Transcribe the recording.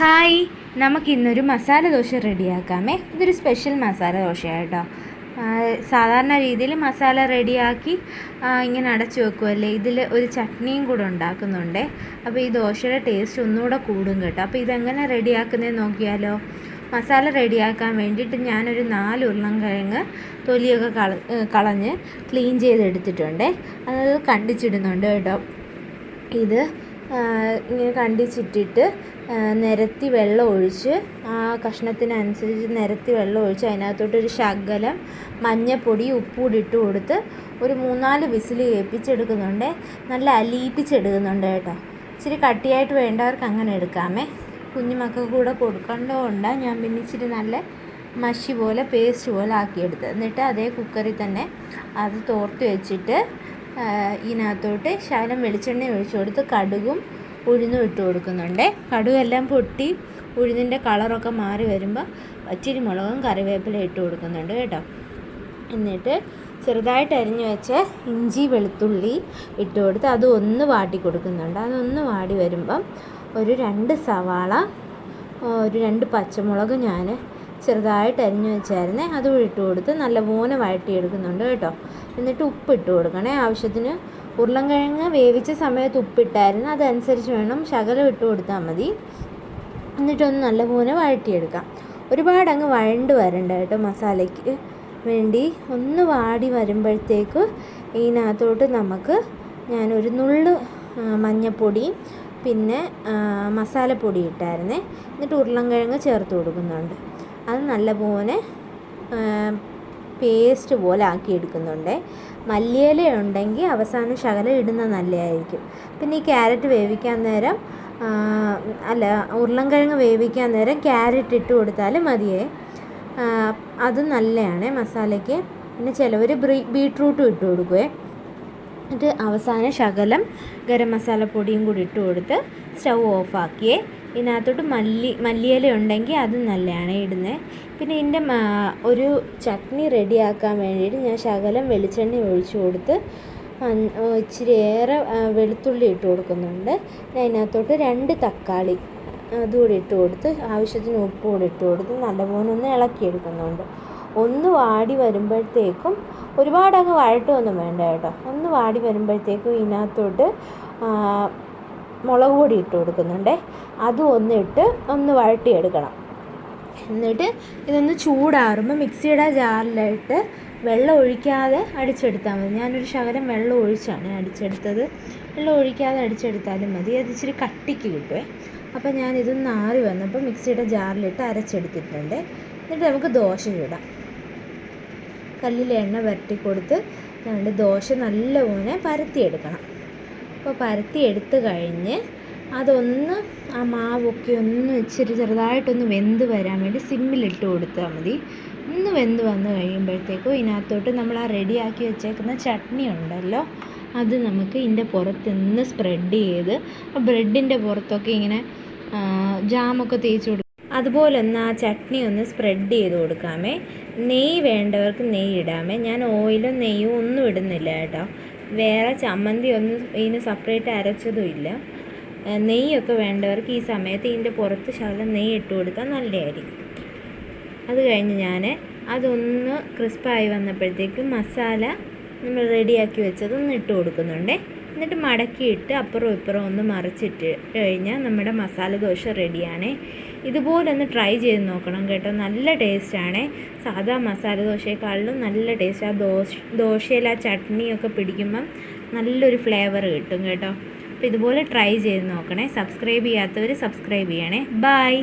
Hi നമുക്ക് ഇന്നൊരു മസാല ദോശ റെഡിയാക്കാമേ. ഇതൊരു സ്പെഷ്യൽ മസാല ദോശയാണ് കേട്ടോ. സാധാരണ രീതിയിൽ മസാല റെഡിയാക്കി ഇങ്ങനെ അടച്ചു വെക്കുമല്ലേ ഇതിൽ ഒരു ചട്നിയും കൂടെ ഉണ്ടാക്കുന്നുണ്ട്. അപ്പോൾ ഈ ദോശയുടെ ടേസ്റ്റ് ഒന്നുകൂടെ കൂടും കേട്ടോ. അപ്പോൾ ഇതെങ്ങനെ റെഡിയാക്കുന്നത് നോക്കിയാലോ. മസാല റെഡിയാക്കാൻ വേണ്ടിയിട്ട് ഞാനൊരു നാല് ഉരുളൻകിഴങ്ങ് തൊലിയൊക്കെ കള കളഞ്ഞ് ക്ലീൻ ചെയ്തെടുത്തിട്ടുണ്ട്. അത് കണ്ടിച്ചിടുന്നുണ്ട് കേട്ടോ. ഇത് ഇങ്ങനെ കണ്ടിച്ചിട്ടിട്ട് നിരത്തി വെള്ളം ഒഴിച്ച് ആ കഷ്ണത്തിനനുസരിച്ച് നിരത്തി വെള്ളം ഒഴിച്ച് അതിനകത്തോട്ടൊരു ശകലം മഞ്ഞപ്പൊടി ഉപ്പും കൂടി ഇട്ട് കൊടുത്ത് ഒരു മൂന്നാൽ വിസിൽ കേൾപ്പിച്ചെടുക്കുന്നുണ്ട് നല്ല അലിയിപ്പിച്ചെടുക്കുന്നുണ്ട് കേട്ടോ. ഇച്ചിരി കട്ടിയായിട്ട് വേണ്ടവർക്ക് അങ്ങനെ എടുക്കാമേ. കുഞ്ഞുമക്കൾക്ക് കൂടെ കൊടുക്കേണ്ടതുകൊണ്ട് ഞാൻ പിന്നെ ഇച്ചിരി നല്ല മഷി പോലെ പേസ്റ്റ് പോലെ ആക്കിയെടുത്തത്. എന്നിട്ട് അതേ കുക്കറിൽ തന്നെ അത് തോർത്ത് വെച്ചിട്ട് ഇതിനകത്തോട്ട് ശകലം വെളിച്ചെണ്ണ ഒഴിച്ചു കൊടുത്ത് കടുകും ഉഴുന്നും ഇട്ട് കൊടുക്കുന്നുണ്ട്. കടുവെല്ലാം പൊട്ടി ഉഴുന്നിന്റെ കളറൊക്കെ മാറി വരുമ്പോൾ ഇച്ചിരി മുളകും കറിവേപ്പില ഇട്ട് കൊടുക്കുന്നുണ്ട് കേട്ടോ. എന്നിട്ട് ചെറുതായിട്ട് അരിഞ്ഞു വെച്ച ഇഞ്ചി വെളുത്തുള്ളി ഇട്ട് കൊടുത്ത് അത് ഒന്ന് വാട്ടി കൊടുക്കുന്നുണ്ട്. അതൊന്ന് വാടി വരുമ്പം ഒരു രണ്ട് സവാള ഒരു രണ്ട് പച്ചമുളക് ഞാൻ ചെറുതായിട്ട് അരിഞ്ഞു വെച്ചായിരുന്നേ അതും ഇട്ട് കൊടുത്ത് നല്ല നല്ലപോലെ വഴട്ടിയെടുക്കുന്നുണ്ട് കേട്ടോ. എന്നിട്ട് ഉപ്പ് ഇട്ട് കൊടുക്കണേ. ആവശ്യത്തിന് ഉരുളൻകിഴങ്ങ് വേവിച്ച സമയത്ത് ഉപ്പിട്ടായിരുന്നു. അതനുസരിച്ച് വേണം ശകലം ഇട്ട് കൊടുത്താൽ മതി. എന്നിട്ടൊന്ന് നല്ലപോലെ വഴറ്റിയെടുക്കാം. ഒരുപാട് അങ്ങ് വഴണ്ട് വരണ്ട കേട്ടോ മസാലയ്ക്ക് വേണ്ടി. ഒന്ന് വാടി വരുമ്പോഴത്തേക്ക് ഇതിനകത്തോട്ട് നമുക്ക് ഞാനൊരു നുള്ള് മഞ്ഞപ്പൊടിയും പിന്നെ മസാലപ്പൊടി ഇട്ടായിരുന്നേ. എന്നിട്ട് ഉരുളൻകിഴങ്ങ് ചേർത്ത് കൊടുക്കുന്നുണ്ട്. അത് നല്ലപോലെ പേസ്റ്റ് പോലെ ആക്കി എടുക്കുന്നുണ്ട്. മല്ലിയില ഉണ്ടെങ്കിൽ അവസാനം ശകലം ഇടുന്നത് നല്ലതായിരിക്കും. പിന്നെ ഈ ക്യാരറ്റ് വേവിക്കാൻ നേരം അല്ല ഉരുളൻകിഴങ്ങ് വേവിക്കാൻ നേരം ക്യാരറ്റ് ഇട്ട് കൊടുത്താൽ മതിയേ. അത് നല്ലതാണ് മസാലയ്ക്ക്. പിന്നെ ചിലവർ ബീട്രൂട്ടും ഇട്ട് കൊടുക്കുവേ. എന്നിട്ട് അവസാനം ശകലം ഗരം മസാല പൊടിയും കൂടി ഇട്ട് കൊടുത്ത് സ്റ്റൗ ഓഫാക്കിയേ ഇതിനകത്തോട്ട് മല്ലി മല്ലിയില ഉണ്ടെങ്കിൽ അത് നല്ലതാണ് ഇടുന്നത് പിന്നെ ഇതിന്റെ ഒരു ചട്നി റെഡിയാക്കാൻ വേണ്ടിയിട്ട് ഞാൻ ശകലം വെളിച്ചെണ്ണ ഒഴിച്ചു കൊടുത്ത് ഇച്ചിരി ഏറെ വെളുത്തുള്ളി ഇട്ട് കൊടുക്കുന്നുണ്ട്. ഞാൻ അതിനകത്തോട്ട് രണ്ട് തക്കാളി അതുകൂടി ഇട്ട് കൊടുത്ത് ആവശ്യത്തിന് ഉപ്പ് കൂടി ഇട്ട് കൊടുത്ത് നല്ലപോലെ ഒന്ന് ഇളക്കി ഇളക്കിയെടുക്കുന്നുണ്ട്. ഒന്ന് വാടി വരുമ്പോഴത്തേക്കും ഒരുപാടങ്ങ് വഴട്ടുമൊന്നും വേണ്ട കേട്ടോ. ഒന്ന് വാടി വരുമ്പോഴത്തേക്കും ഇതിനകത്തോട്ട് മുളക് പൊടി ഇട്ട് കൊടുക്കുന്നുണ്ട്. അതും ഒന്നിട്ട് ഒന്ന് വഴട്ടിയെടുക്കണം എന്നിട്ട് ഇതൊന്ന് ചൂടാറുമ്പോൾ മിക്സിയുടെ ജാറിലിട്ട് വെള്ളം ഒഴിക്കാതെ അടിച്ചെടുത്താൽ മതി. ഞാനൊരു ശകലം വെള്ളം ഒഴിച്ചാണ് അടിച്ചെടുത്തത്. വെള്ളം ഒഴിക്കാതെ അടിച്ചെടുത്താലും മതി. അത് ഇച്ചിരി കട്ടിക്ക് കിട്ടുമേ അപ്പോൾ ഞാൻ ഇതൊന്ന് ആറി വന്നപ്പോൾ മിക്സിയുടെ ജാറിലിട്ട് അരച്ചെടുത്തിട്ടുണ്ട്. എന്നിട്ട് നമുക്ക് ദോശ ചൂടാം. കല്ലിൽ എണ്ണ ഞാൻ കൊടുത്ത് ദോശ നല്ലപോലെ പരത്തിയെടുക്കണം. അപ്പോൾ പരത്തി എടുത്ത് കഴിഞ്ഞ് അതൊന്ന് ആ മാവൊക്കെ ഒന്ന് ഇച്ചിരി ചെറുതായിട്ടൊന്ന് വെന്ത് വരാൻ വേണ്ടി സിമ്മിലിട്ട് കൊടുത്താൽ മതി. ഒന്ന് വെന്ത് വന്ന് കഴിയുമ്പോഴത്തേക്കും ഇതിനകത്തോട്ട് നമ്മൾ ആ റെഡിയാക്കി വെച്ചേക്കുന്ന ചട്നി ഉണ്ടല്ലോ അത് നമുക്ക് ഇതിന്റെ പുറത്തുനിന്ന് സ്പ്രെഡ് ചെയ്ത് ബ്രെഡിന്റെ പുറത്തൊക്കെ ഇങ്ങനെ ജാമൊക്കെ തേച്ച് കൊടുക്കും. അതുപോലെ ഒന്ന് ആ ചട്നി ഒന്ന് സ്പ്രെഡ് ചെയ്ത് കൊടുക്കാമേ. നെയ്യ് വേണ്ടവർക്ക് നെയ്യ് ഇടാമേ. ഞാൻ ഓയിലും നെയ്യും ഒന്നും ഇടുന്നില്ല കേട്ടോ. വേറെ ചമ്മന്തി ഒന്നും ഇതിന് സെപ്പറേറ്റ് അരച്ചതും ഇല്ല. നെയ്യൊക്കെ വേണ്ടവർക്ക് ഈ സമയത്ത് ഇതിന്റെ പുറത്ത് ശകലം നെയ്യ് ഇട്ട് കൊടുത്താൽ നല്ലതായിരിക്കും. അത് കഴിഞ്ഞ് ഞാൻ അതൊന്ന് ക്രിസ്പായി വന്നപ്പോഴത്തേക്കും മസാല നമ്മൾ റെഡിയാക്കി വെച്ചത് ഒന്ന് ഇട്ട് കൊടുക്കുന്നുണ്ട്. എന്നിട്ട് മടക്കിയിട്ട് അപ്പുറവും ഇപ്പുറവും ഒന്ന് മറിച്ചിട്ട് കഴിഞ്ഞാൽ നമ്മുടെ മസാല ദോശ റെഡിയാണേ. ഇതുപോലെ ഒന്ന് ട്രൈ ചെയ്ത് നോക്കണം കേട്ടോ. നല്ല ടേസ്റ്റാണ്. സാധാ മസാല ദോശയെക്കാളിലും നല്ല ടേസ്റ്റ്. ആ ദോശ ദോശയിൽ ആ ചട്നിയൊക്കെ പിടിക്കുമ്പം നല്ലൊരു ഫ്ലേവർ കിട്ടും കേട്ടോ. അപ്പോൾ ഇതുപോലെ ട്രൈ ചെയ്ത് നോക്കണേ. സബ്സ്ക്രൈബ് ചെയ്യാത്തവർ സബ്സ്ക്രൈബ് ചെയ്യണേ. ബായ്